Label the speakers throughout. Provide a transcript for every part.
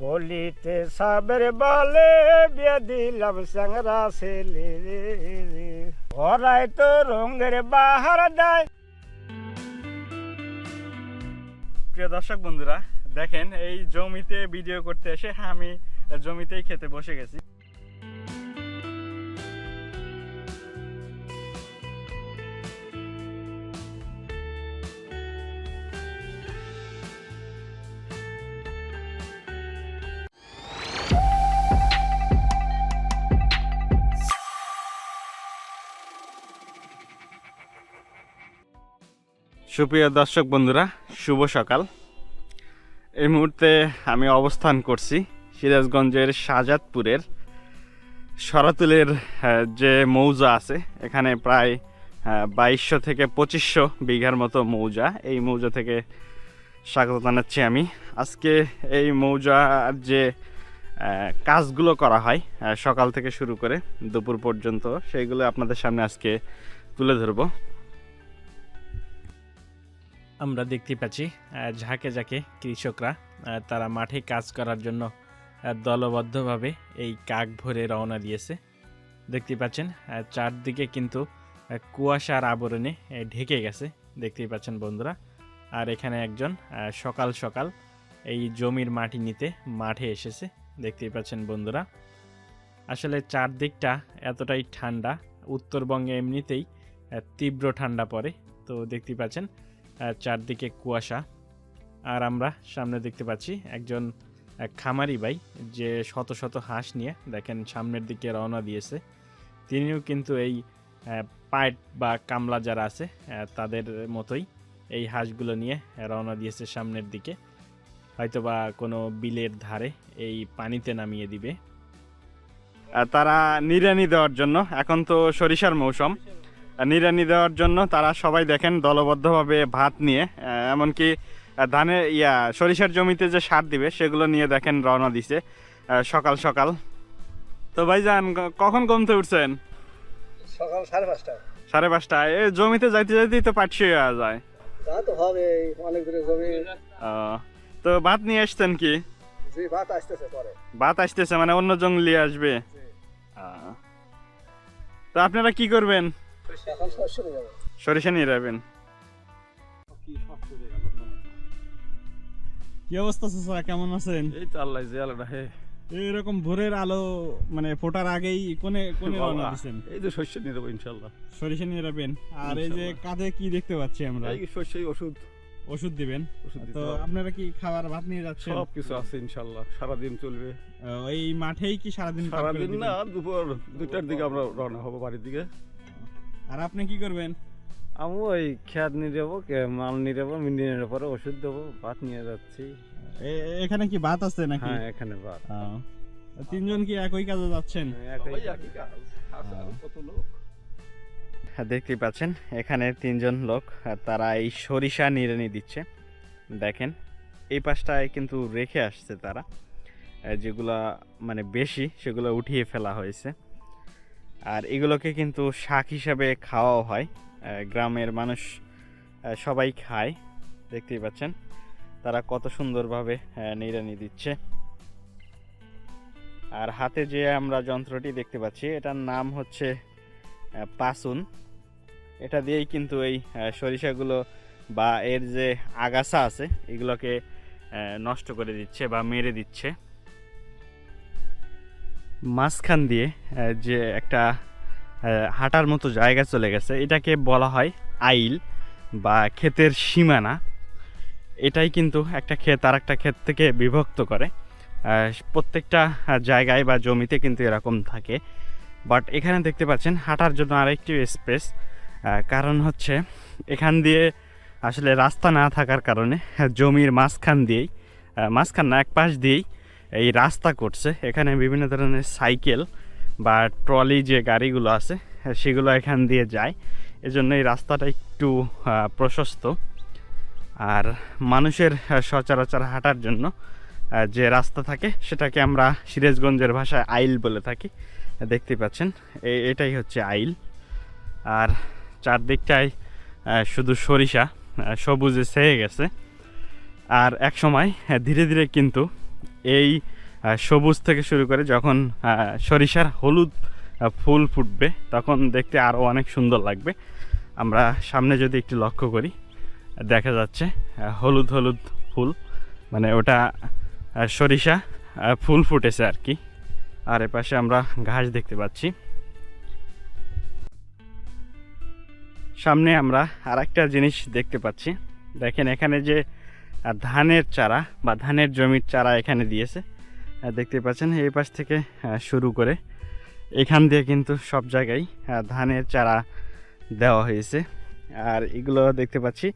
Speaker 1: কলিতে সাবের বালে বিয়ে দিলাম স্যাংরা ছেলে। ওরাই তো রঙের বাহার দেয়।
Speaker 2: প্রিয় দর্শক বন্ধুরা, দেখেন এই জমিতে ভিডিও করতে এসে আমি জমিতেই খেতে বসে গেছি। সুপ্রিয় দর্শক বন্ধুরা, শুভ সকাল। এই মুহূর্তে আমি অবস্থান করছি সিরাজগঞ্জের শাহজাদপুরের সরাতুলের যে মৌজা আছে, এখানে প্রায় বাইশশো থেকে পঁচিশশো বিঘার মতো মৌজা। এই মৌজা থেকে স্বাগত জানাচ্ছি আমি। আজকে এই মৌজার যে কাজগুলো করা হয় সকাল থেকে শুরু করে দুপুর পর্যন্ত, সেইগুলো আপনাদের সামনে আজকে তুলে ধরবো। আমরা দেখতে পাচ্ছি ঝাঁকে ঝাঁকে কৃষকরা তারা মাঠে কাজ করার জন্য দলবদ্ধভাবে এই কাক ভরে রওনা দিয়েছে। দেখতে পাচ্ছেন চারদিকে কিন্তু কুয়াশার আবরণে ঢেকে গেছে। দেখতেই পাচ্ছেন বন্ধুরা, আর এখানে একজন সকাল সকাল এই জমির মাটি নিতে মাঠে এসেছে। দেখতেই পাচ্ছেন বন্ধুরা, আসলে চারদিকটা এতটাই ঠান্ডা, উত্তরবঙ্গে এমনিতেই তীব্র ঠান্ডা পড়ে। তো দেখতেই পাচ্ছেন চারদিকে কুয়াশা। আর আমরা সামনে দেখতে পাচ্ছি একজন খামারি ভাই যে শত শত হাঁস নিয়ে দেখেন সামনের দিকে রওনা দিয়েছে। তিনিও কিন্তু এই পাইট বা কামলা যারা আছে তাদের মতোই এই হাঁসগুলো নিয়ে রওনা দিয়েছে সামনের দিকে। হয়তোবা কোনো বিলের ধারে এই পানিতে নামিয়ে দিবে। তারা নিড়ানি দেওয়ার জন্য। এখন তো সরিষার মৌসুম। নিড়ানি দেওয়ার জন্য তারা সবাই দেখেন দলবদ্ধভাবে ভাত নিয়ে এমনকি ধানের ইয়া সরিষার জমিতে যে সার দিবে সেগুলো নিয়ে দেখেন রওনা দিছে সকাল সকাল। তো ভাইজান ক- কখন কমতে উঠছেন?
Speaker 1: সকাল সাড়ে পাঁচটা।
Speaker 2: সাড়ে পাঁচটায় এ জমিতে যাইতে যাইতেই তো হয়ে যায়।
Speaker 1: তা তো হবে অনেক দূরে জমি।
Speaker 2: তো ভাত নিয়ে আসছেন কি?
Speaker 1: ভাত আসতেছে পরে।
Speaker 2: ভাত আসতেছে মানে অন্য জঙ্গলি আসবে? তো আপনারা কি করবেন?
Speaker 1: যাব
Speaker 2: সরিষা নিয়ে যাবেন। কি অবস্থা চাচা কেমন আছেন?
Speaker 3: এই তো আল্লাহ যে আলোটা হে।
Speaker 2: এরকম ভোরের আলো মানে ফোটার আগেই কোনে কোনে রওনা
Speaker 3: এই তো শস্য নিয়ে ইনশাল্লাহ
Speaker 2: সরিষা নিয়ে যাবেন। আর এই যে কাঁধে কি দেখতে পাচ্ছি আমরা?
Speaker 3: এই শস্যই ওষুধ।
Speaker 2: ওষুধ দিবেন।
Speaker 3: ওষুধ
Speaker 2: তো আপনারা কি খাবার ভাত নিয়ে যাচ্ছেন?
Speaker 3: সব কিছু আছে ইনশাল্লাহ সারাদিন চলবে।
Speaker 2: এই মাঠেই কি সারাদিন কাজ করে
Speaker 3: সারাদিন
Speaker 2: দিবেন?
Speaker 3: না দুপুর দুইটার দিকে আমরা রওনা হব বাড়ির দিকে।
Speaker 2: আর আপনি কি করবেন?
Speaker 4: আমি ওই খেয়াত নিয়ে যাব মাল নিয়ে যাব মিলিয়নের পরে ওষুধ দেবো ভাত নিয়ে যাচ্ছি।
Speaker 2: এখানে কি ভাত আছে নাকি?
Speaker 4: হ্যাঁ এখানে ভাত।
Speaker 2: তিনজন কি একই কাজে যাচ্ছেন?
Speaker 3: কত লোক?
Speaker 2: হ্যাঁ, দেখতেই পাচ্ছেন এখানে তিনজন লোক আর তারা এই সরিষা নিড়ানি দিচ্ছে। দেখেন এই পাশটায় কিন্তু রেখে আসছে তারা। যেগুলা মানে বেশি সেগুলো উঠিয়ে ফেলা হয়েছে। আর এগুলোকে কিন্তু শাক হিসাবে খাওয়াও হয় গ্রামের মানুষ সবাই খায়, দেখতেই পাচ্ছেন। তারা কত সুন্দরভাবে নিড়ানি দিচ্ছে। আর হাতে যে আমরা যন্ত্রটি দেখতে পাচ্ছি, এটার নাম হচ্ছে পাসুন। এটা দিয়েই কিন্তু এই সরিষাগুলো বা এর যে আগাছা আছে, এগুলোকে নষ্ট করে দিচ্ছে বা মেরে দিচ্ছে। মাঝখান দিয়ে যে একটা হাঁটার মতো জায়গা চলে গেছে, এটাকে বলা হয় আইল বা ক্ষেতের সীমানা। এটাই কিন্তু একটা ক্ষেত আর একটা ক্ষেত থেকে বিভক্ত করে। প্রত্যেকটা জায়গায় বা জমিতে কিন্তু এরকম থাকে। বাট এখানে দেখতে পাচ্ছেন, হাঁটার জন্য আরেকটি স্পেস। কারণ হচ্ছে, এখান দিয়ে আসলে রাস্তা না থাকার কারণে, জমির মাঝখান দিয়েই মাঝখান না এক পাশ দিয়েই এই রাস্তা করছে। এখানে বিভিন্ন ধরনের সাইকেল বা ট্রলি যে গাড়িগুলো আছে, সেগুলো এখান দিয়ে যায়। এজন্য এই রাস্তাটা একটু প্রশস্ত। আর মানুষের সচরাচর হাঁটার জন্য যে রাস্তা থাকে, সেটাকে আমরা সিরাজগঞ্জের ভাষায় আইল বলে থাকি। দেখতে পাচ্ছেন এটাই হচ্ছে আইল। আর চারদিকটায় শুধু সরিষা সবুজে ছেয়ে গেছে। আর এক সময় ধীরে ধীরে কিন্তু এই সবুজ থেকে শুরু করে যখন সরিষার হলুদ ফুল ফুটবে, তখন দেখতে আরও অনেক সুন্দর লাগবে। আমরা সামনে যদি একটু লক্ষ্য করি, দেখা যাচ্ছে হলুদ হলুদ ফুল মানে ওটা সরিষা ফুল ফুটেছে আর কি। আর এপাশে আমরা ঘাস দেখতে পাচ্ছি। সামনে আমরা আর একটা জিনিস দেখতে পাচ্ছি। দেখেন এখানে যে ধানের চারা বা ধানের জমির চারা এখানে দিয়েছে। দেখতে পাচ্ছেন এই পাশ থেকে শুরু করে এখান দিয়ে কিন্তু সব জায়গায় ধানের চারা দেওয়া হয়েছে। আর এগুলো দেখতে পাচ্ছি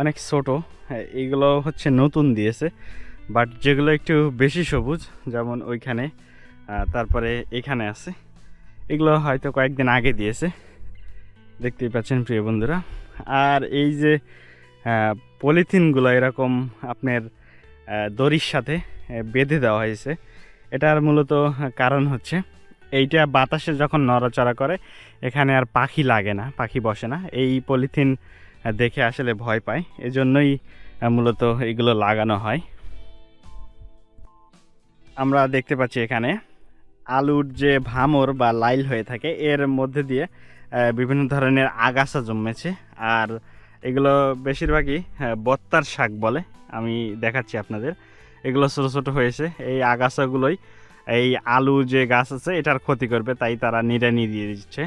Speaker 2: অনেক ছোট হ্যাঁ, এগুলো হচ্ছে নতুন দিয়েছে। বাট যেগুলো একটু বেশি সবুজ যেমন ওইখানে তারপরে এখানে আছে। এগুলো হয়তো কয়েকদিন আগে দিয়েছে। দেখতেই পাচ্ছেন প্রিয় বন্ধুরা। আর এই যে পলিথিনগুলো এরকম আপনার দড়ির সাথে বেঁধে দেওয়া হয়েছে। এটার মূলত কারণ হচ্ছে, এইটা বাতাসে যখন নড়াচড়া করে, এখানে আর পাখি লাগে না, পাখি বসে না। এই পলিথিন দেখে আসলে ভয় পায়। এজন্যই মূলত এগুলো লাগানো হয়। আমরা দেখতে পাচ্ছি এখানে, আলুর যে ভামর বা লাইল হয়ে থাকে, এর মধ্যে দিয়ে বিভিন্ন ধরনের আগাছা জন্মেছে। আর এগুলো বেশিরভাগই হ্যাঁ, বত্তার শাক বলে আমি দেখাচ্ছি আপনাদের। এগুলো ছোটো ছোটো হয়েছে এই আগাছাগুলোই এই আলু যে গাছ আছে এটার ক্ষতি করবে তাই তারা নিড়ানি দিয়ে দিচ্ছে।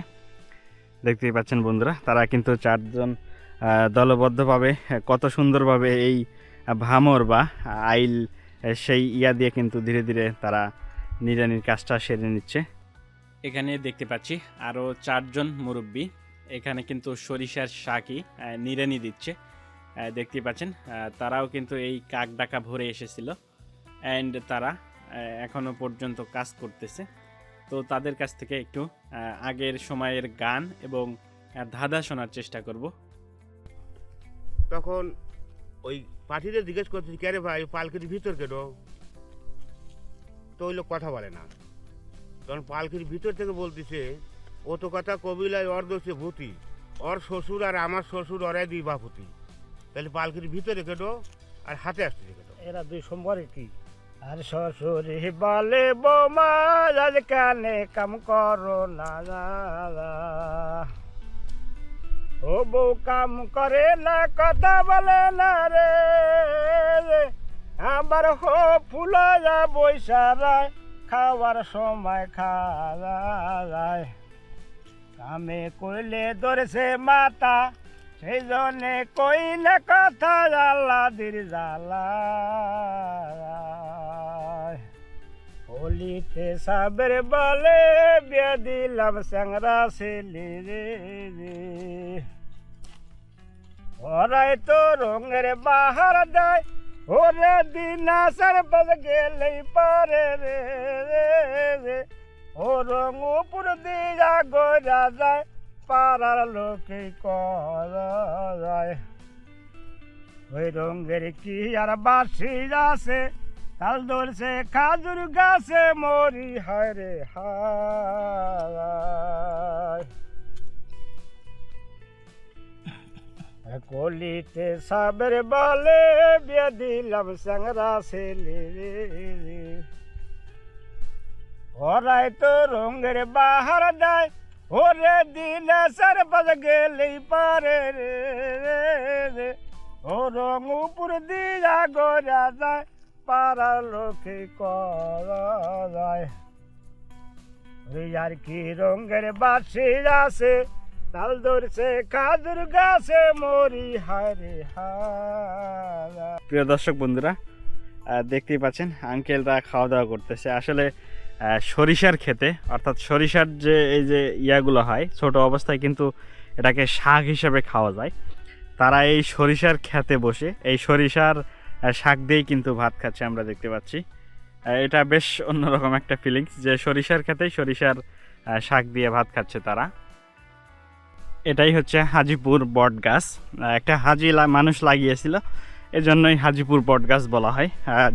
Speaker 2: দেখতেই পাচ্ছেন বন্ধুরা তারা কিন্তু চারজন দলবদ্ধভাবে কত সুন্দরভাবে এই ভামর বা আইল সেই ইয়া দিয়ে কিন্তু ধীরে ধীরে তারা নিড়ানির কাজটা সেরে নিচ্ছে। এখানে দেখতে পাচ্ছি আরও চারজন মুরব্বী। এখানে কিন্তু সরিষার শাকই নিড়ানি দিচ্ছে। দেখতে পাচ্ছেন তারাও কিন্তু এই কাক ডাকা ভরে এসেছিল। অ্যান্ড তারা আহ, এখনও পর্যন্ত কাজ করতেছে। তো তাদের কাছ থেকে একটু আগের সময়ের গান এবং ধাঁধা শোনার চেষ্টা করব।
Speaker 5: তখন ওই পার্টিদের জিজ্ঞেস করতেছি কে ভাই পালকির ভিতর কেন? তো ওই লোক কথা বলে না। তখন পালকির ভিতর থেকে বলতেছে ও তো কথা কবিলায় অর দোষে ভূতি। ওর শ্বশুর আর আমার শ্বশুর ওরাই দুই বাপুতি তাহলে পালকির ভিতরে কেন আর হাতে আসতেছে কেন
Speaker 6: এরা দুই সোমবারে কি? আর শ্বশুরে বলে, বোমা কানে কাম করো না ও বউ কাম করে না, কথা বলে না রে। আবার হো ফুলা যা বৈশারায় খাওয়ার সময় খাওয়া যায় কামে কইলে ধরেছে মাতা, সেই জন্যে কই না কথা জ্বালা দির জ্বালা হোলিতে সাবের বলে বিয়ে দিলাম স্যাংরা ছেলে রে। ওরাই তো রঙের বাহার দেয়, ওরে দিনা সরবত গেলেই পারে রে রে। ও রঙ উপর দিয়া গোরা যায় পাড়ার লোকে করা যায় ওই রঙের কি আর বাসি আছে? তাল ধরছে খাজুর গাছে, মরি হায় রে হায়। কলিতে সাবের বলে বিয়ে দিলাম স্যাংরা ছেলে। রে রে। ওরাই তো রঙের বাহার দেয়। ওরে দিলে সরবত গেলেই পারে রে। ও রং উপর দিয়া গোরা যায়, পাড়ার লোকে যায়। আর কি রঙের বাসি আছে, তাল ধরছে খাজুর গাছে, মরি হারে
Speaker 2: প্রিয় দর্শক বন্ধুরা দেখতেই পাচ্ছেন আঙ্কেলরা খাওয়া দাওয়া করতেছে। আসলে সরিষার খেতে অর্থাৎ সরিষার যে এই যে ইয়াগুলো হয়, ছোট অবস্থায় কিন্তু এটাকে শাক হিসেবে খাওয়া যায়। তারা এই সরিষার খেতে বসে, এই সরিষার শাক দিয়েই কিন্তু ভাত খাচ্ছে আমরা দেখতে পাচ্ছি। এটা বেশ অন্যরকম একটা ফিলিংস যে সরিষার খেতেই সরিষার শাক দিয়ে ভাত খাচ্ছে তারা। এটাই হচ্ছে হাজিপুর বট গাছ। একটা হাজি মানুষ লাগিয়েছিল, এজন্যই হাজিপুর বট গাছ বলা হয়।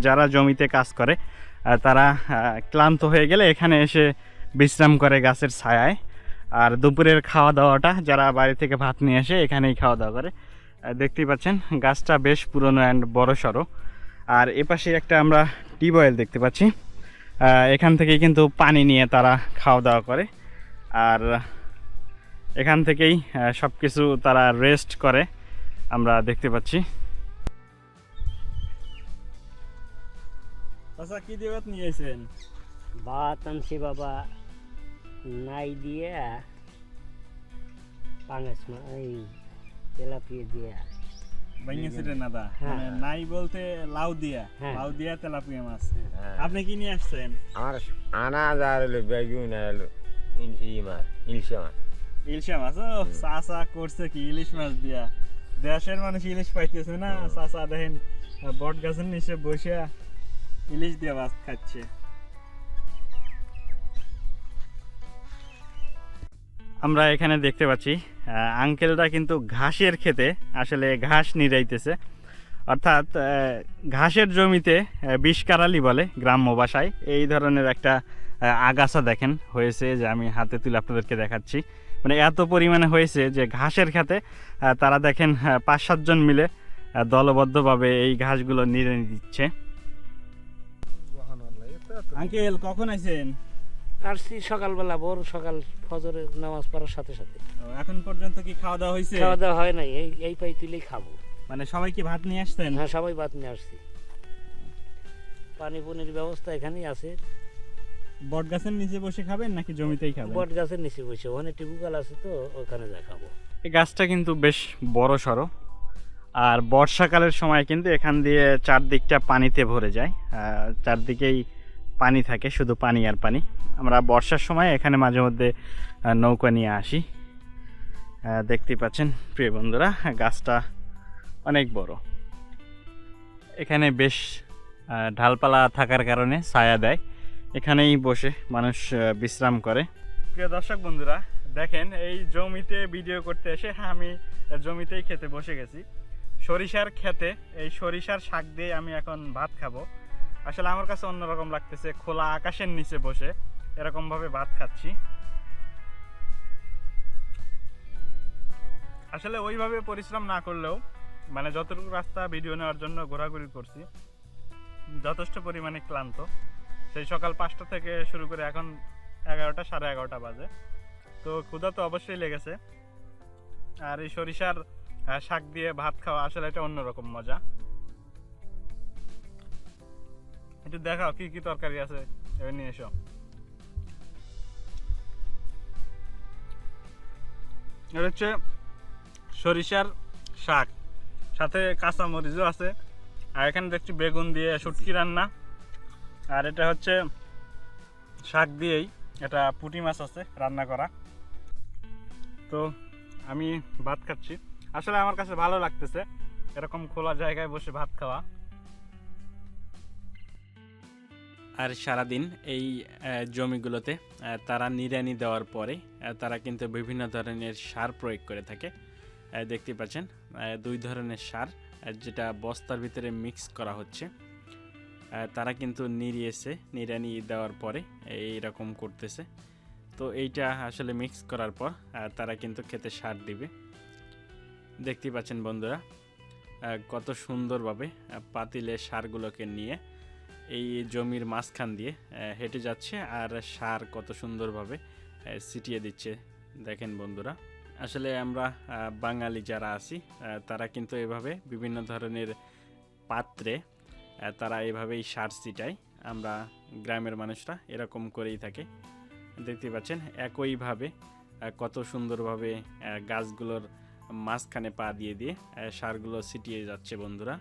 Speaker 2: যারা জমিতে কাজ করে তারা ক্লান্ত হয়ে গেলে এখানে এসে বিশ্রাম করে গাছের ছায়ায়। আর দুপুরের খাওয়া দাওয়াটা যারা বাড়ি থেকে ভাত নিয়ে এসে এখানেই খাওয়া দাওয়া করে দেখতেই পাচ্ছেন, গাছটা বেশ পুরনো অ্যান্ড বড় সড়ো আর এপাশে একটা আমরা টিউবওয়েল দেখতে পাচ্ছি। এখান থেকেই কিন্তু পানি নিয়ে তারা খাওয়া দাওয়া করে। আর এখান থেকেই সব কিছু তারা রেস্ট করে আমরা দেখতে পাচ্ছি। আচ্ছা কি দিয়ে নিয়েছেন
Speaker 7: ভাত আনছি বাবা নাই দিয়ে পাঙাশ মা- এই তেলাপিয়া দিয়ে
Speaker 2: বাইঙ্গেছিলেন নাদা
Speaker 7: হ্যাঁ।
Speaker 2: মানে নাই বলতে লাউ দিয়া
Speaker 7: হ্যাঁ।
Speaker 2: লাউ দিয়া তেলাপিয়া মাছ আপনি কি নিয়ে আসছেন
Speaker 8: আমার আনাজ আর হলো বেগুন আর হলো ইল- ই মাছ ইলশা মাছ
Speaker 2: ইলিশা মাছ ও চাচা করছে কি ইলিশ মাছ দিয়া দেশের মানুষ ইলিশ পাইতেছে না চাচা দেখেন বট গাছের নিচে বসে ইলিশ দিয়ে মাছ খাচ্ছে। আমরা এখানে দেখতে পাচ্ছি আঙ্কেলরা কিন্তু ঘাসের খেতে আসলে ঘাস নিরাইতেছে অর্থাৎ ঘাসের জমিতে বিষকারালি বলে গ্রাম্য ভাষায়। এই ধরনের একটা আগাছা দেখেন, হয়েছে যে আমি হাতে তুলে আপনাদেরকে দেখাচ্ছি। মানে এত পরিমাণে হয়েছে যে ঘাসের খেতে তারা দেখেন পাঁচ সাতজন মিলে দলবদ্ধভাবে এই ঘাসগুলো নিড়ে দিচ্ছে আঙ্কেল কখন আইছেন?
Speaker 7: আসছি সকালবেলা ভোর সকাল ফজরের নামাজ পড়ার সাথে সাথে।
Speaker 2: এখন পর্যন্ত কি খাওয়া দাওয়া হয়েছে
Speaker 7: খাওয়া দাওয়া হয় নাই এই এই পাই তুলেই খাব।
Speaker 2: মানে সবাই কি ভাত নিয়ে আসতেন
Speaker 7: হ্যাঁ সবাই ভাত নিয়ে আসছি। পানি পুনির ব্যবস্থা এখানেই আছে।
Speaker 2: বট গাছের নিচে বসে খাবেন নাকি জমিতেই খাবেন?
Speaker 7: বট গাছের নিচে বসে ওখানে টিবুকাল আছে তো ওখানে যা খাব
Speaker 2: এই গাছটা কিন্তু বেশ বড় সড়ো। আর বর্ষাকালের সময় কিন্তু এখান দিয়ে চারদিকটা পানিতে ভরে যায়। আহ, চারদিকেই পানি থাকে শুধু পানি আর পানি। আমরা বর্ষার সময় এখানে মাঝে মধ্যে নৌকা নিয়ে আসি। আহ, দেখতেই পাচ্ছেন প্রিয় বন্ধুরা গাছটা অনেক বড়। এখানে বেশ ঢালপালা থাকার কারণে ছায়া দেয়। এখানেই বসে মানুষ বিশ্রাম করে। প্রিয় দর্শক বন্ধুরা দেখেন এই জমিতে ভিডিও করতে এসে হ্যাঁ আমি জমিতেই খেতে বসে গেছি। সরিষার খেতে এই সরিষার শাক দিয়ে আমি এখন ভাত খাব। আসলে আমার কাছে অন্যরকম লাগতেছে, খোলা আকাশের নিচে বসে এরকম ভাবে ভাত খাচ্ছি। আসলে ওইভাবে পরিশ্রম না করলেও মানে যতটুকু রাস্তা ভিডিও নেওয়ার জন্য ঘোরাঘুরি করছি, যথেষ্ট পরিমাণে ক্লান্ত। সেই সকাল পাঁচটা থেকে শুরু করে এখন এগারোটা, সাড়ে এগারোটা বাজে। তো ক্ষুধা তো অবশ্যই লেগেছে। আর এই সরিষার শাক দিয়ে ভাত খাওয়া আসলে এটা অন্যরকম মজা। একটু দেখাও, কি কি তরকারি আছে? এবার নিয়ে এসো। এটা হচ্ছে সরিষার শাক, সাথে কাঁচা মরিচও আছে। আর এখানে দেখছি বেগুন দিয়ে শুটকি রান্না। আর এটা হচ্ছে শাক দিয়েই এটা পুঁটি মাছ আছে রান্না করা। তো আমি ভাত খাচ্ছি। আসলে আমার কাছে ভালো লাগতেছে, এরকম খোলা জায়গায় বসে ভাত খাওয়া। আর সারাদিন এই জমিগুলোতে তারা নিড়ানি দেওয়ার পরে তারা কিন্তু বিভিন্ন ধরনের সার প্রয়োগ করে থাকে। দেখতে পাচ্ছেন দুই ধরনের সার যেটা বস্তার ভিতরে মিক্স করা হচ্ছে। তারা কিন্তু নিড়িয়েছে, নিড়ানি দেওয়ার পরে এইরকম করতেছে। তো এইটা আসলে মিক্স করার পর তারা কিন্তু খেতে সার দিবে। দেখতে পাচ্ছেন বন্ধুরা কত সুন্দরভাবে পাতিলে সারগুলোকে নিয়ে এই জমির মাঝখান দিয়ে হেঁটে যাচ্ছে আর সার কত সুন্দরভাবে ছিটিয়ে দিচ্ছে। দেখেন বন্ধুরা, আসলে আমরা বাঙালি যারা আছি তারা কিন্তু এভাবে বিভিন্ন ধরনের পাত্রে তারা এভাবেই সার ছিটায়। আমরা গ্রামের মানুষরা এরকম করেই থাকে। দেখতে পাচ্ছেন, একইভাবে কত সুন্দরভাবে গাছগুলোর মাঝখানে পা দিয়ে দিয়ে সারগুলো ছিটিয়ে যাচ্ছে বন্ধুরা।